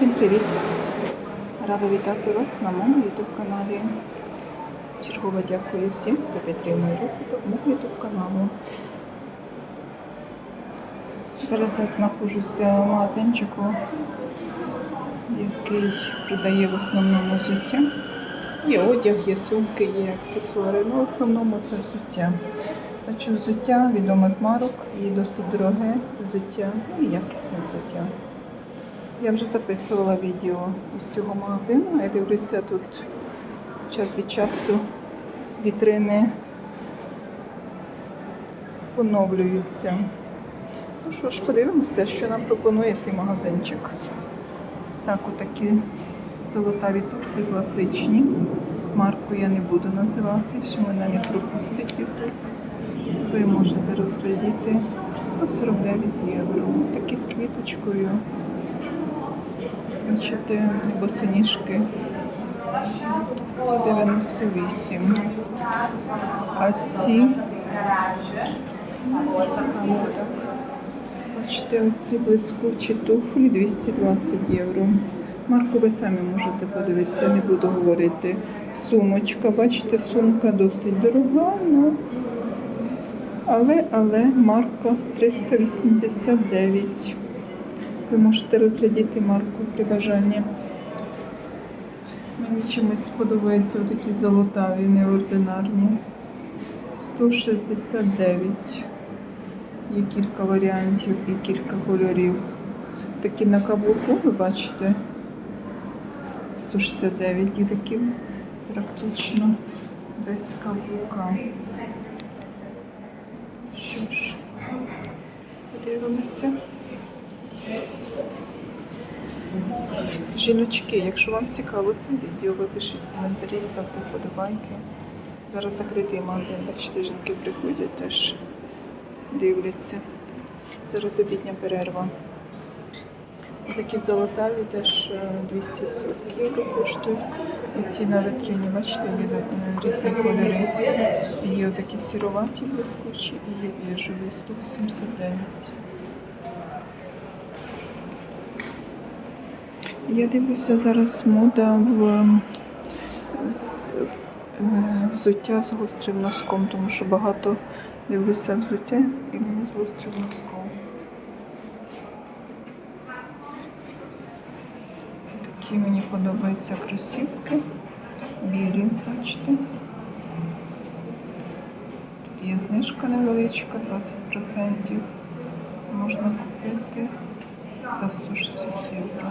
Всім привіт! Рада вітати вас на моєму YouTube каналі. Чергово дякую всім, хто підтримує розвиток мого YouTube каналу. Зараз я знаходжуся в магазинчику, який продає в основному взуття. Є одяг, є сумки, є аксесуари. Ну, в основному це взуття. Бачу взуття відомих марок і досить дороге взуття, ну і якісне взуття. Я вже записувала відео із цього магазину. Я дивлюся, тут час від часу вітрини поновлюються. Ну що ж, подивимося, що нам пропонує цей магазинчик. Так, отакі золотаві туфлі класичні. Марку я не буду називати, що мене не пропустить. Ви можете розглядіти 149 євро. Такі з квіточкою. Бачите, босоніжки 198. А ці стану так. Бачите, оці блискучі туфлі 220 євро. Марку ви самі можете подивитися, не буду говорити. Сумочка, бачите, сумка досить дорога, ну, але, але марка 389. Ви можете розглядіти марку при бажанні. Мені чомусь сподобаються такі золотаві, неординарні. 169. Є кілька варіантів і кілька кольорів. Такі на каблуку, ви бачите. 169 і такі практично без каблука. Що ж, подивимося. Жіночки, якщо вам цікаво це відео, ви пишіть коментарі, ставте вподобайки. Зараз закритий магазин, бачите, жінки приходять теж дивляться. Зараз обідня перерва. Такі золотаві теж е, 240 євро коштують. І ці на витрині, бачите, є е, різні кольори. Є отакі сіроваті блискучі і є біжові 189. Я дивлюся зараз мода в взуття з гострим носком, тому що багато дивлюся взуття і воно з гострим носком. Такі мені подобаються кросівки. Білі, бачите. Тут є знижка невеличка, 20%. Можна купити за 160 євро.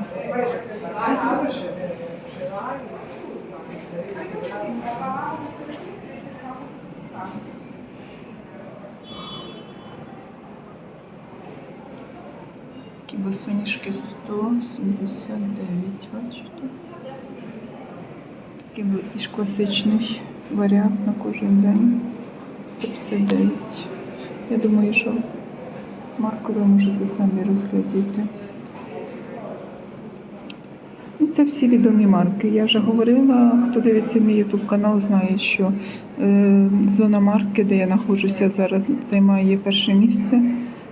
Такі босоніжки 179, бачите? Такий більш класичний варіант на кожен день. 159. Я думаю, що марку можете самі розглядіти. Це всі відомі марки. Я вже говорила, хто дивиться мій YouTube канал, знає, що е, зона марки, де я знаходжуся зараз, займає перше місце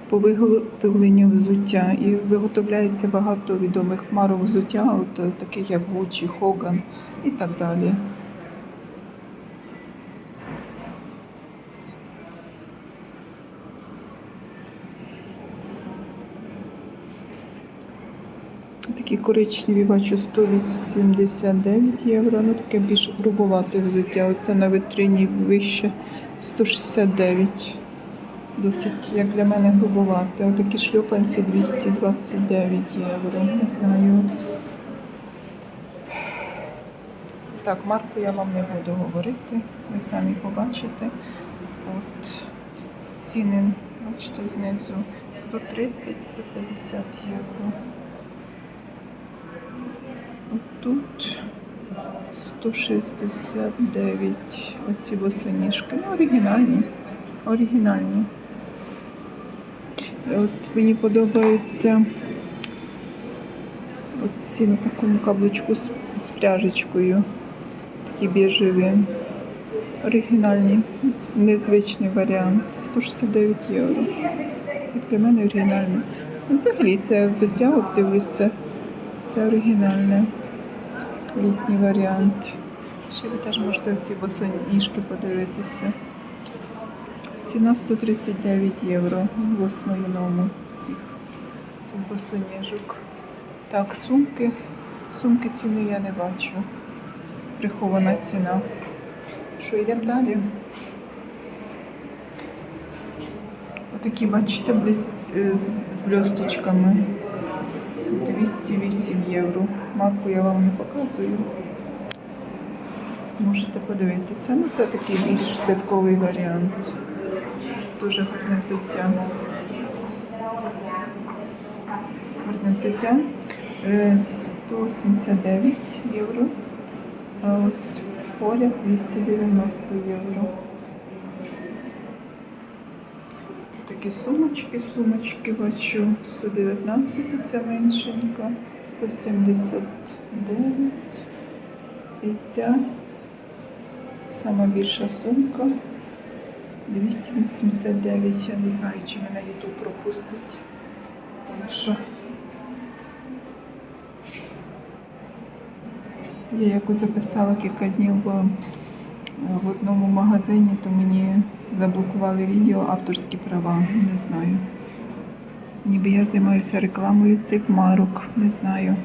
по виготовленню взуття. І виготовляється багато відомих марок взуття, от, таких як Gucci, Hogan і так далі. Такі коричневі, бачу, 189 євро. Ну таке більш грубовате взуття. Оце на витрині вище 169. Досить, як для мене, грубовате. Отакі шльопанці 229 євро. Не знаю. Так, марку я вам не буду говорити. Ви самі побачите. От ціни, бачите, знизу 130-150 євро. Тут 169 оці босоніжки. Ну, оригінальні. Оригінальні. От мені подобаються оці на такому каблучку з, з пряжечкою. Такі біжеві. Оригінальні. Незвичний варіант. 169 євро. Для мене оригінальний. Ну, Взагалі це взуття, от дивлюся. Це оригінальне літній варіант. Ще ви теж можете оці босоніжки подивитися. Ціна 139 євро в основному всіх цих босоніжок. Так, сумки. Сумки ціни я не бачу. Прихована ціна. Що, йдемо далі? Отакі, бачите, е, з блісточками. 208 євро. Марку я вам не показую. Можете подивитися. Ну, це такий більш святковий варіант. Дуже гарне взуття. Гарне взуття. Е, 179 євро. А ось поряд 290 євро. Такі сумочки, сумочки бачу 119, це меншенька, 179. І ця сама більша сумка 289. Я не знаю, чи мене YouTube пропустить, тому що я якось записала кілька днів в, в одному магазині, то мені заблокували відео авторські права. Не знаю. Ніби я займаюся рекламою цих марок, не знаю.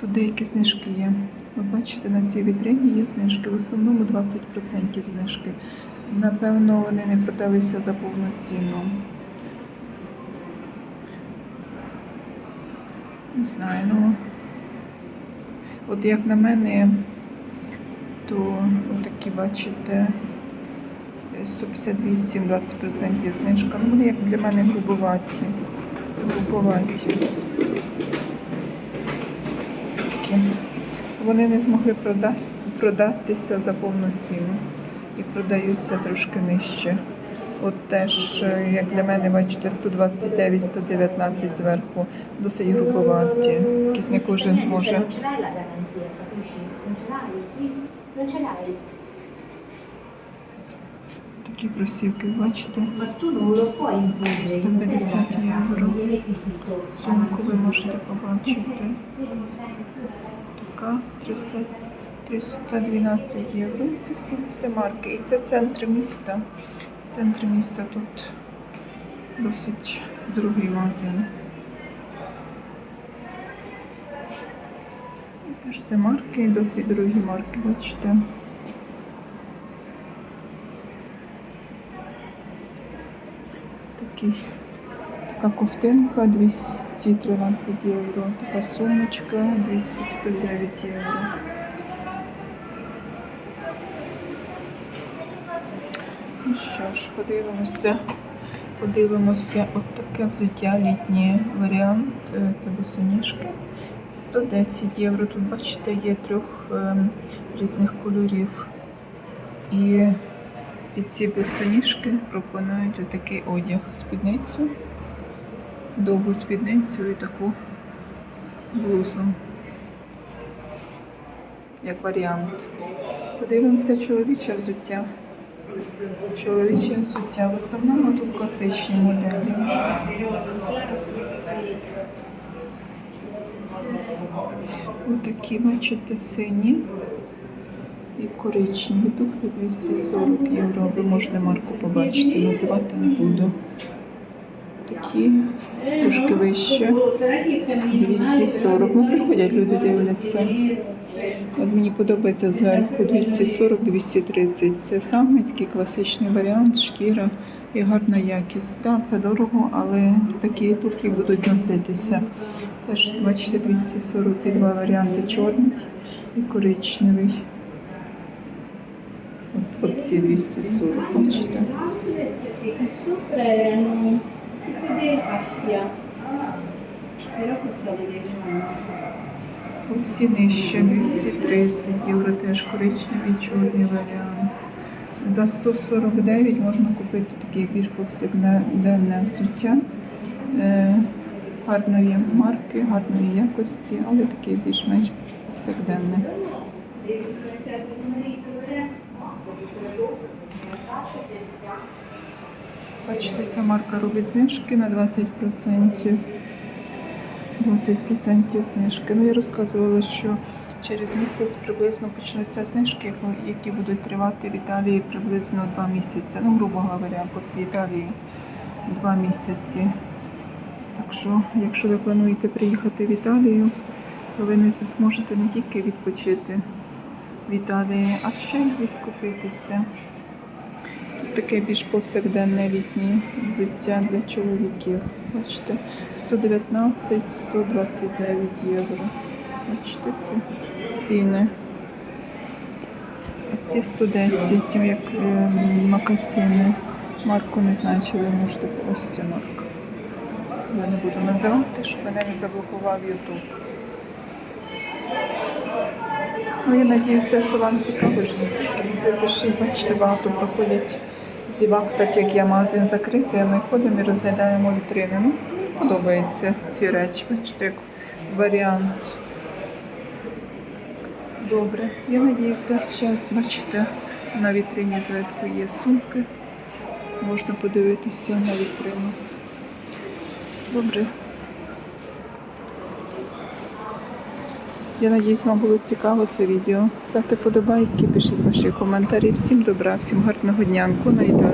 Тут деякі знижки є. Ви бачите, на цій вітрині є знижки. В основному 20% знижки. Напевно, вони не продалися за повну ціну. Не знаю, ну. От як на мене, то такі, бачите, 158 20% знижка. Ну, вони як для мене грубоваті. Грубоваті. Такі. Вони не змогли продас- продатися за повну ціну і продаються трошки нижче. От теж, е, як для мене, бачите, 129-119 зверху, досить грубоваті. Якийсь не кожен зможе. Такі кросівки, бачите. Ma tu non lo puoi imporre. 150 євро. Сумку ви можете побачити. Така 300, 312 євро. Це всі все марки. І це центр міста. Центр міста тут досить дорогий магазин. Теж це марки, досить дорогі марки, бачите. Такий Така ковтинка 213 євро. Така сумочка 259 євро. Ну що ж, подивимося. Подивимося, от таке взуття літній варіант. Е, Це босоніжки. 110 євро. Тут, бачите, є трьох ем, різних кольорів. І під ці босоніжки пропонують отакий одяг спідницю довгу спідницю і таку блузу. Як варіант. Подивимося чоловіче взуття. Чоловіче взуття. В основному тут класичні моделі. Отакі, бачите, сині і коричневі. Туфлі 240 євро. Ви можете марку побачити, називати не буду. Такі трошки вище. 240. Ну, приходять люди, дивляться. От мені подобається зверху 240-230. Це саме такий класичний варіант, шкіра і гарна якість. Так, це дорого, але такі туфлі будуть носитися. Теж, бачите, 240 і два варіанти чорний і коричневий. От, ці 240, бачите. Оці нижче 230 євро, теж коричневий чорний варіант. За 149 можна купити такий більш повсякденне взуття е, гарної марки, гарної якості, але такий більш-менш повсякденне. Бачите, ця марка робить знижки на 20%. 20% знижки. Ну, я розказувала, що через місяць приблизно почнуться знижки, які будуть тривати в Італії приблизно 2 місяці. Ну, грубо говоря, по всій Італії 2 місяці. Так що, якщо ви плануєте приїхати в Італію, то ви не зможете не тільки відпочити в Італії, а ще й скупитися. Таке більш повсякденне літнє взуття для чоловіків. Бачите, 119, 129 євро. Бачите ці ціни. А ці 110, як е, макасини. Марку не знаю, чи ви можете ось цю марку. Я не буду називати, щоб мене не заблокував YouTube. Ну, я надіюся, що вам цікаво жіночки. Пишіть, бачите, багато проходять зівак, так як я магазин закритий, ми ходимо і розглядаємо вітрини. Ну, подобаються ці речі, бачите, як варіант. Добре, я надіюся, що бачите, на вітрині зверху є сумки. Можна подивитися на вітрину. Добре. Я надіюсь, вам було цікаво це відео. Ставте подобайки, пишіть ваші коментарі. Всім добра, всім гарного дня. на Італія.